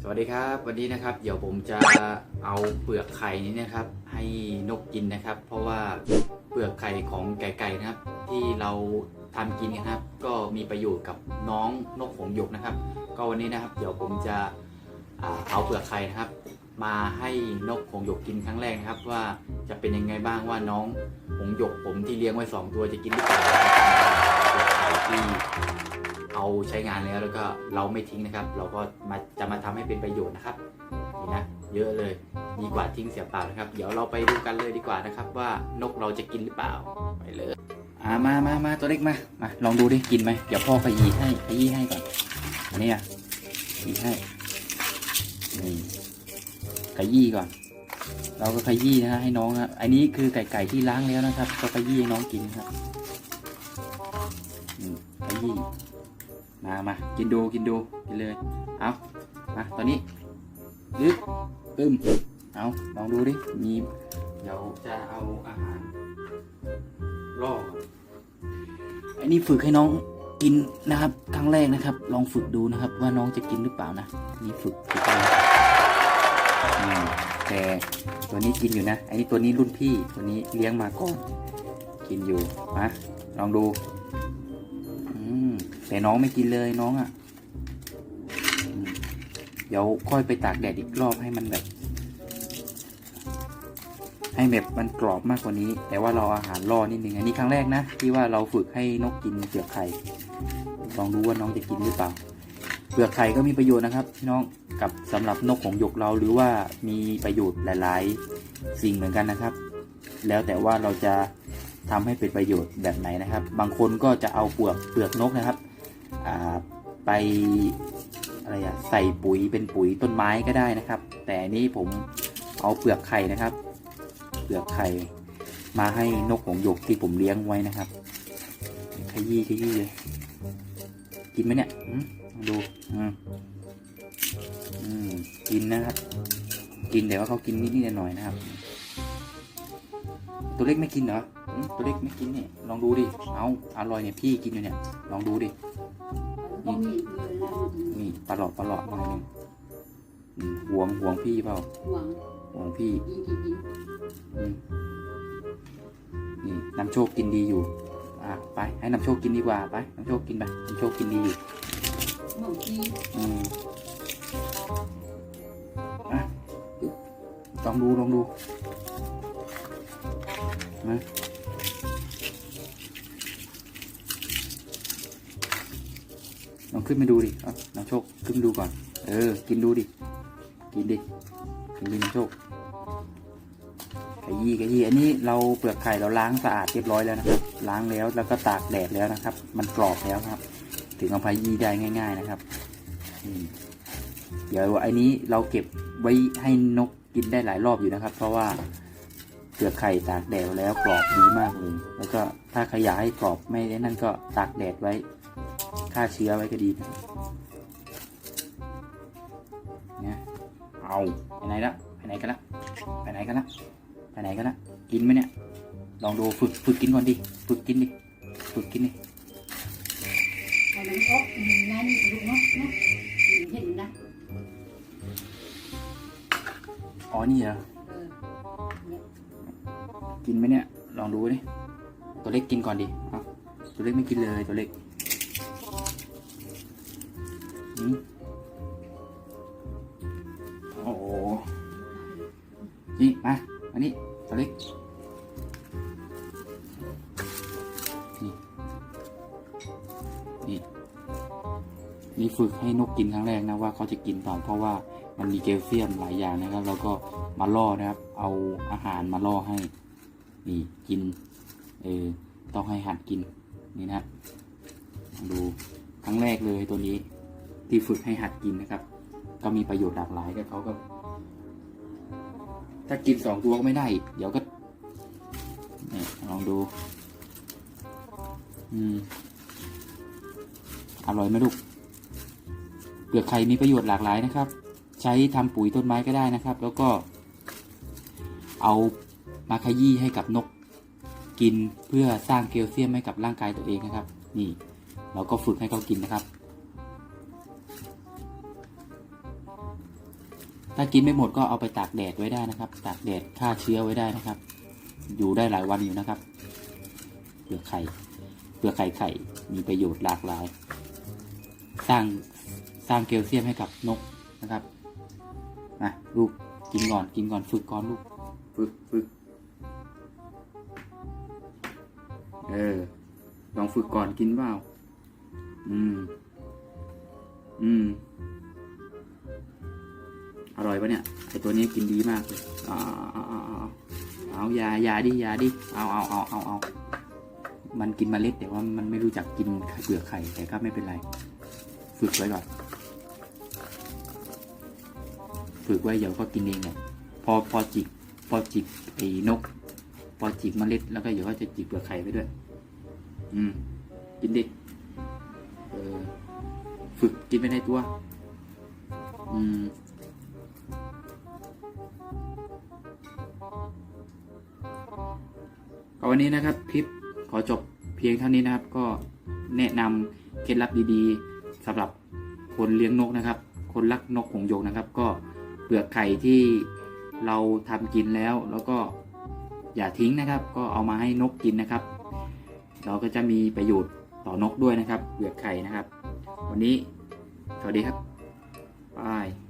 สวัสดีครับวันนี้นะครับ เดี๋ยวผมจะเอาเปลือกไข่นี้นะครับ ให้นกกินนะครับ เพราะว่าเปลือกไข่ของไก่ๆนะครับ ที่เราทำกินนะครับ ก็มีประโยชน์กับน้องนกหงส์หยกนะครับ ก็วันนี้นะครับ เดี๋ยวผมจะเอาเปลือกไข่นะครับ มาให้นกหงส์หยกกินครั้งแรกนะครับ ว่าจะเป็นยังไงบ้างว่าน้องหงส์หยกผมที่เลี้ยงไว้สองตัวจะกินหรือเปล่า ใช้งานแล้วแล้วก็เราไม่ทิ้งนะครับ เราก็มาจะมาทำให้เป็นประโยชน์นะครับนี่นะเยอะเลยดีกว่าทิ้งเสียเปล่านะครับ เดี๋ยวเราไปดูกันเลยดีกว่านะครับ ว่านกเราจะกินหรือเปล่าไปเลยอ่ามามามาตัวเล็กมามาลองดูดิกินไหมเดี๋ยวพ่อขยี้ให้ขยี้ให้ก่อนอันนี้อะขยี้ให้นี่ขยี้ก่อน เราก็ขยี้นะฮะให้น้องครับอันนี้คือไก่ไก่ที่ล้างแล้วนะครับ ก็ขยี้ให้น้องกินครับขยี้ มามากินดูกินดูกินเลย เอามาตอนนี้ยึดปึ้มเอาลองดูดิ มีเดี๋ยวจะเอาอาหารล่อกอันนี้ฝึกให้น้องกินนะครับครั้งแรกนะครับ ลองฝึกดูนะครับ ว่าน้องจะกินหรือเปล่านะนี่ฝึกฝึกแต่ตัวนี้กินอยู่นะอันนี้ตัวนี้รุ่นพี่ตัวนี้เลี้ยงมาก่อนกินอยู่มาลองดู แต่น้องไม่กินเลยน้องอะ่ะเดี๋ยวค่อยไปตากแดดอีกรอบให้มันแบบ ให้แบบมันกรอบมากกว่านี้ แต่ว่าเราอาหารล่อนิดนึงอันนี้ครั้งแรกนะที่ว่าเราฝึกให้นกกินเปลือกไข่ลองดูว่าน้องจะกินหรือเปล่าเปลือกไข่ก็มีประโยชน์นะครับพี่น้องกับสำหรับนกของหยกเราหรือว่ามีประโยชน์หลาย ๆ สิ่งเหมือนกันนะครับ แล้วแต่ว่าเราจะทำให้เป็นประโยชน์แบบไหนนะครับ บางคนก็จะเอาเปลือกเปลือกนกนะครับ ไปอะไรอะใส่ปุ๋ยเป็นปุ๋ยต้นไม้ก็ได้นะครับ แต่นี้ผมเอาเปลือกไข่นะครับ เปลือกไข่มาให้นกหงหยกที่ผมเลี้ยงไว้นะครับขยี้ขยี้เลยกินไหมเนี่ยดูอืมกินนะครับ กินแต่ว่าเขากินนิดๆหน่อยๆนะครับ ตัวเล็กไม่กินเหรอตัวเล็กไม่กินเนี่ยลองดูดิเอาอร่อยเนี่ยพี่กินอยู่เนี่ยลองดูดิ บ่มีเงินแล้วนี่ปลาหลอดปลาหลอดหน่อยหนึงอืมห่วงห่วงพี่เปล่าหวังห่วงพี่กินกินกินอืมนี่นำโชคกินดีอยู่ อะไป ให้นำโชคกินดีกว่าไปนำโชคกินไปนำโชคกินดีอยู่หวังที่อืมอะลองดูลองดูนะ ขึ้นมาดูดิเอาน้ำโชคขึ้นดูก่อน เออ กินดูดิ กินดิ กินดิน้ำโชคขยี้ขยี้อันนี้เราเปลือกไข่เราล้างสะอาดเรียบร้อยแล้วนะครับ ล้างแล้วแล้วก็ตากแดดแล้วนะครับ มันกรอบแล้วครับ ถึงเอาไปยี้ได้ง่าย ๆนะครับ เดี๋ยวไอ้นี้เราเก็บไว้ให้นกกินได้หลายรอบอยู่นะครับ เพราะว่าเปลือกไข่ตากแดดแล้วกรอบดีมากเลย แล้วก็ถ้าขยายให้กรอบไม่ได้นั่นก็ตากแดดไว้ ฆ่าเชื้อไว้ก็ดีนะเนี่ยเอาไปไหนละไปไหนกันละไปไหนกันละไปไหนกันละกินไหมเนี่ยลองดูฝึกฝึกกินก่อนดิฝึกกินดิฝึกกินดิให้มันออกนั่นลูกเนาะเนาะเห็นนะอ๋อนี่เหรอเออเนี่ยกินไหมเนี่ยลองดูดิตัวเล็กกินก่อนดิเอาตัวเล็กไม่กินเลยตัวเล็ก โอ้โหนี่มาอันนี้ตัวเล็กนี่นี่นี่ฝึกให้นกกินครั้งแรกนะว่าเขาจะกินเปล่าเพราะว่ามันมีแคลเซียมหลายอย่างนะครับ แล้วก็มาล่อนะครับ เอาอาหารมาล่อให้ นี่กิน เออต้องให้หัดกินนี่นะดูครั้งแรกเลยตัวนี้ ที่ฝึกให้หัดกินนะครับ ก็มีประโยชน์หลากหลายกับเขาก็ ถ้ากินสองตัวก็ไม่ได้ เดี๋ยวก็ลองดู อืม อร่อยไหมลูก เปลือกไข่มีประโยชน์หลากหลายนะครับ ใช้ทำปุ๋ยต้นไม้ก็ได้นะครับ แล้วก็ เอามาขยี้ให้กับนก กินเพื่อสร้างแคลเซียมให้กับร่างกายตัวเองนะครับ นี่ เราก็ฝึกให้เขากินนะครับ ถ้ากินไม่หมดก็เอาไปตากแดดไว้ได้นะครับ ตากแดดฆ่าเชื้อไว้ได้นะครับ อยู่ได้หลายวันอยู่นะครับเปลือกไข่เปลือกไข่ไข่มีประโยชน์หลากหลาย สร้างสร้างแคลเซียมให้กับนกนะครับมาลูกกินก่อนกินก่อนฝึกก่อนลูกฝึกฝึกเออลองฝึกก่อนกินเปล่าอืม อืม อร่อยปะเนี่ยไอตัวนี้กินดีมากเลยเอาเอาเอาเอายายาดิยาดิเอาเอาเอาเอาเอามันกินเมล็ดแต่ว่ามันไม่รู้จักกินเปลือกไข่แต่ก็ไม่เป็นไร ฝึกไว้ก่อนฝึกไว้เดี๋ยวก็กินเองเนี่ยพอพอจิกพอจิกไอ้นก พอจิกเมล็ดแล้วก็เดี๋ยวก็จะจิกเปลือกไข่ไปด้วย อืม กินดิเออฝึกกินไปในตัว อืม วันนี้นะครับคลิปขอจบเพียงเท่านี้นะครับ ก็แนะนำเคล็ดลับดีๆสำหรับคนเลี้ยงนกนะครับ คนรักนกหงส์หยกนะครับ ก็เปลือกไข่ที่เราทำกินแล้ว แล้วก็อย่าทิ้งนะครับ ก็เอามาให้นกกินนะครับ เราก็จะมีประโยชน์ต่อนกด้วยนะครับเปลือกไข่นะครับ วันนี้สวัสดีครับบาย